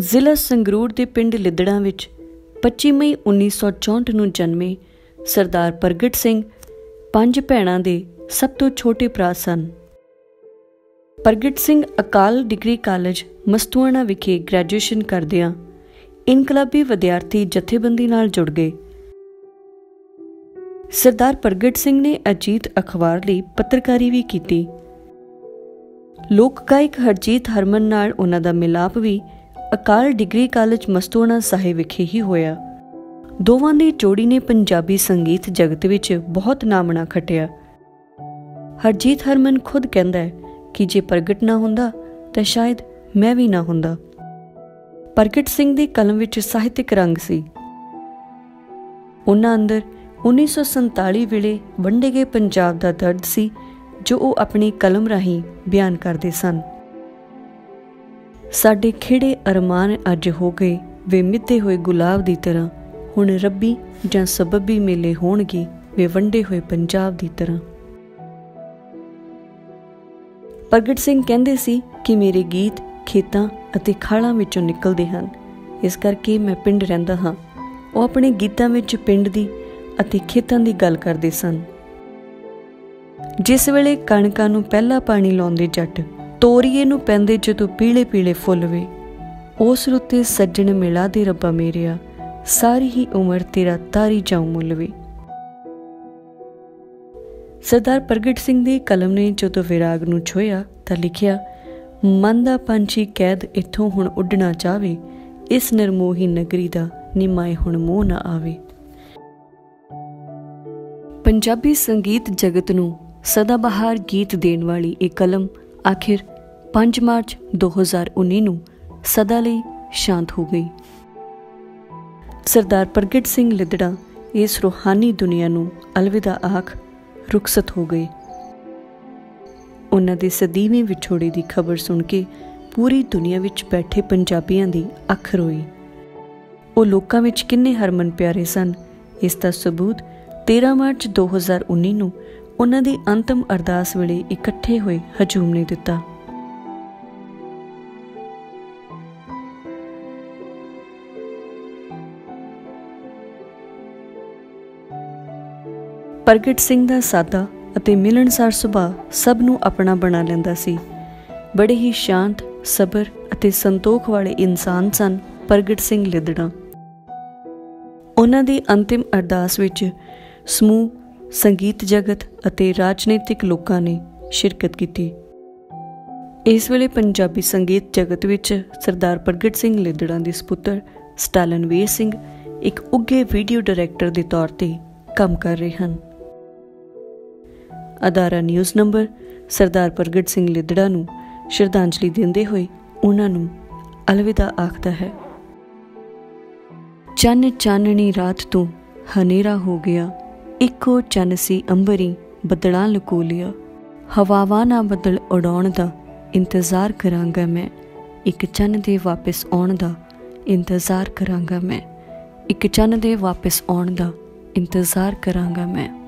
ਜ਼ਿਲ੍ਹਾ ਸੰਗਰੂਰ ਦੇ ਪਿੰਡ ਲਿੱਦੜਾਂ ਵਿੱਚ 25 ਮਈ 1964 ਨੂੰ ਜਨਮੇ ਸਰਦਾਰ ਪ੍ਰਗਟ ਸਿੰਘ ਪੰਜ ਭੈਣਾਂ ਦੇ ਸਭ ਤੋਂ ਛੋਟੇ ਭਰਾ ਸਨ। ਪ੍ਰਗਟ ਸਿੰਘ ਅਕਾਲ ਡਿਗਰੀ ਕਾਲਜ ਮਸਤੂਆਣਾ ਵਿਖੇ ਗ੍ਰੈਜੂਏਸ਼ਨ ਕਰਦਿਆਂ ਇਨਕਲਾਬੀ ਵਿਦਿਆਰਥੀ ਜਥੇਬੰਦੀ ਨਾਲ ਜੁੜ ਗਏ। ਸਰਦਾਰ ਪ੍ਰਗਟ ਸਿੰਘ ਨੇ ਅਜੀਤ ਅਖਬਾਰ ਲਈ ਪੱਤਰਕਾਰੀ ਵੀ ਕੀਤੀ। ਲੋਕ ਗਾਇਕ ਹਰਜੀਤ ਹਰਮਨ ਨਾਲ ਉਹਨਾਂ ਦਾ ਮਿਲਾਪ ਵੀ ਅਕਾਲ ਡਿਗਰੀ ਕਾਲਜ ਮਸਤੂਣਾ ਸਾਹਿਬ ਵਿਖੇ ਹੀ ਹੋਇਆ। ਦੋਵਾਂ ਦੀ ਜੋੜੀ ਨੇ ਪੰਜਾਬੀ ਸੰਗੀਤ ਜਗਤ ਵਿੱਚ ਬਹੁਤ ਨਾਮਣਾ ਖਟਿਆ। ਹਰਜੀਤ ਹਰਮਨ ਖੁਦ ਕਹਿੰਦਾ ਹੈ ਕਿ ਜੇ ਪ੍ਰਗਟ ਨਾ ਹੁੰਦਾ, ਤਾਂ ਸ਼ਾਇਦ ਮੈਂ ਵੀ ਨਾ ਹੁੰਦਾ। ਪ੍ਰਗਟ ਸਿੰਘ ਦੀ ਕਲਮ ਵਿੱਚ ਸਾਹਿਤਿਕ ਰੰਗ ਸੀ। ਉਹਨਾਂ ਅੰਦਰ 1947 ਵੇਲੇ ਵੰਡੇ ਗਏ ਪੰਜਾਬ ਦਾ ਦਰਦ ਸੀ, ਜੋ ਉਹ ਆਪਣੀ ਕਲਮ ਰਾਹੀਂ ਬਿਆਨ ਕਰਦੇ ਸਨ। ਸਾਡੇ ਖਿਹੜੇ ਅਰਮਾਨ ਅੱਜ ਹੋ ਗਏ, ਵੇ ਮਿੱਤੇ ਹੋਏ ਗੁਲਾਬ ਦੀ ਤਰ੍ਹਾਂ। ਹੁਣ ਰੱਬੀ ਜਾਂ ਸਬੱਬੀ ਮੇਲੇ ਹੋਣਗੇ, ਵੇ ਵੰਡੇ ਹੋਏ ਪੰਜਾਬ ਦੀ ਤਰ੍ਹਾਂ। ਪ੍ਰਗਟ ਸਿੰਘ ਕਹਿੰਦੇ ਸੀ ਕਿ ਮੇਰੇ ਗੀਤ ਖੇਤਾਂ ਅਤੇ ਖਾਲਾਂ ਵਿੱਚੋਂ ਨਿਕਲਦੇ ਹਨ। ਇਸ ਕਰਕੇ ਮੈਂ ਪਿੰਡ ਰਹਿੰਦਾ ਹਾਂ। ਉਹ ਆਪਣੇ ਗੀਤਾਂ ਵਿੱਚ ਪਿੰਡ ਦੀ ਅਤੇ ਖੇਤਾਂ ਦੀ ਗੱਲ ਕਰਦੇ ਸਨ। ਜਿਸ ਵੇਲੇ ਕਣਕਾਂ ਨੂੰ ਪਹਿਲਾ ਪਾਣੀ ਲਾਉਂਦੇ ਜੱਟ ਤੋਰੀਏ ਨੂੰ ਪੈਂਦੇ ਜਦੋਂ ਪੀਲੇ ਪੀਲੇ ਫੁੱਲ ਵੇ। ਉਸ ਰੁੱਤੇ ਸੱਜਣ ਮਿਲਾ ਦੇ ਰੱਬਾ ਮੇਰਿਆ, ਸਾਰੀ ਹੀ ਉਮਰ ਤੇਰਾ ਤਾਰੀ ਜਾਉ ਮੁੱਲ ਵੇ। ਸਰਦਾਰ ਪ੍ਰਗਟ ਸਿੰਘ ਦੀ ਕਲਮ ਨੇ ਜਦੋਂ ਵਿਰਾਗ ਨੂੰ ਛੋਇਆ ਤਾਂ ਲਿਖਿਆ ਮਨ ਦਾ ਪੰਛੀ ਕੈਦ ਇੱਥੋਂ ਹੁਣ ਉੱਡਣਾ ਚਾਵੇ ਇਸ ਨਿਰਮੋਹੀ ਨਗਰੀ ਦਾ ਨਿਮਾਏ ਹੁਣ ਮੋਹ ਨਾ ਆਵੇ। ਪੰਜਾਬੀ ਸੰਗੀਤ ਜਗਤ ਨੂੰ ਸਦਾ ਬਹਾਰ ਗੀਤ ਦੇਣ ਵਾਲੀ ਇਹ ਕਲਮ ਆਖਿਰ 5 ਮਾਰਚ 2019 ਨੂੰ ਸਦਾ ਲਈ ਸ਼ਾਂਤ ਹੋ ਗਈ। ਸਰਦਾਰ ਪ੍ਰਗਟ ਸਿੰਘ ਲਿੱਦੜਾ ਇਸ ਰੋਹਾਨੀ ਦੁਨੀਆ ਨੂੰ ਅਲਵਿਦਾ ਆਖ ਰੁਖਸਤ ਹੋ ਗਏ। ਉਹਨਾਂ ਦੇ ਸਦੀਵੀ ਵਿਛੋੜੇ ਦੀ ਖਬਰ ਸੁਣ ਕੇ ਪੂਰੀ ਦੁਨੀਆ ਵਿੱਚ ਬੈਠੇ ਪੰਜਾਬੀਆਂ ਦੀ ਅੱਖ ਰੋਈ। ਉਹ ਲੋਕਾਂ ਵਿੱਚ ਕਿੰਨੇ ਹਰਮਨ ਪਿਆਰੇ ਸਨ। ਇਸ ਦਾ ਸਬੂਤ 13 ਮਾਰਚ 2019 ਨੂੰ ਉਹਨਾਂ ਦੀ ਅੰਤਮ ਅਰਦਾਸ ਵੇਲੇ ਇਕੱਠੇ ਹੋਏ ਹਜੂਮ ਨੇ ਦਿੱਤਾ। ਪ੍ਰਗਟ ਸਿੰਘ ਦਾ ਸਾਦਾ ਅਤੇ ਮਿਲਣਸਾਰ ਸੁਭਾਅ ਸਭ ਨੂੰ ਆਪਣਾ ਬਣਾ ਲੈਂਦਾ ਸੀ। ਬੜੇ ਹੀ ਸ਼ਾਂਤ, ਸਬਰ ਅਤੇ ਸੰਤੋਖ ਵਾਲੇ ਇਨਸਾਨ ਸਨ ਪ੍ਰਗਟ ਸਿੰਘ ਲਿੱਦੜਾ। ਉਹਨਾਂ ਦੀ ਅੰਤਿਮ ਅਰਦਾਸ ਵਿੱਚ ਸਮੂਹ, ਸੰਗੀਤ ਜਗਤ ਅਤੇ ਰਾਜਨੀਤਿਕ ਲੋਕਾਂ ਨੇ ਸ਼ਿਰਕਤ ਕੀਤੀ। ਇਸ ਵੇਲੇ ਪੰਜਾਬੀ ਸੰਗੀਤ ਜਗਤ ਵਿੱਚ ਸਰਦਾਰ ਪ੍ਰਗਟ ਸਿੰਘ ਲਿੱਦੜਾਂ ਦੇ ਸੁਪੁੱਤਰ ਸਟਾਲਨਵੀਰ ਸਿੰਘ ਇੱਕ ਉੱਗੇ ਵੀਡੀਓ ਡਾਇਰੈਕਟਰ ਦੇ ਤੌਰ ਤੇ ਕੰਮ ਕਰ ਰਹੇ ਹਨ। ਅਦਾਰਾ ਨਿਊਜ਼ ਨੰਬਰ ਸਰਦਾਰ ਪ੍ਰਗਟ ਸਿੰਘ ਲਿੱਦੜਾ ਨੂੰ ਸ਼ਰਧਾਂਜਲੀ ਦਿੰਦੇ ਹੋਏ ਉਹਨਾਂ ਨੂੰ ਅਲਵਿਦਾ ਆਖਦਾ ਹੈ। ਚੰਨ ਚਾਨਣੀ ਰਾਤ ਤੋਂ ਹਨੇਰਾ ਹੋ ਗਿਆ। ਇੱਕੋ ਚੰਨ ਸੀ ਅੰਬਰੀ ਬਦਲਾਂ ਲੁਕੋ ਲਿਆ। ਹਵਾਵਾਂ ਨਾ ਬਦਲ ਉਡਾਉਣ ਦਾ ਇੰਤਜ਼ਾਰ ਕਰਾਂਗਾ ਮੈਂ। ਇੱਕ ਚੰਨ ਦੇ ਵਾਪਸ ਆਉਣ ਦਾ ਇੰਤਜ਼ਾਰ ਕਰਾਂਗਾ ਮੈਂ। ਇੱਕ ਚੰਨ ਦੇ ਵਾਪਸ ਆਉਣ ਦਾ ਇੰਤਜ਼ਾਰ ਕਰਾਂਗਾ ਮੈਂ।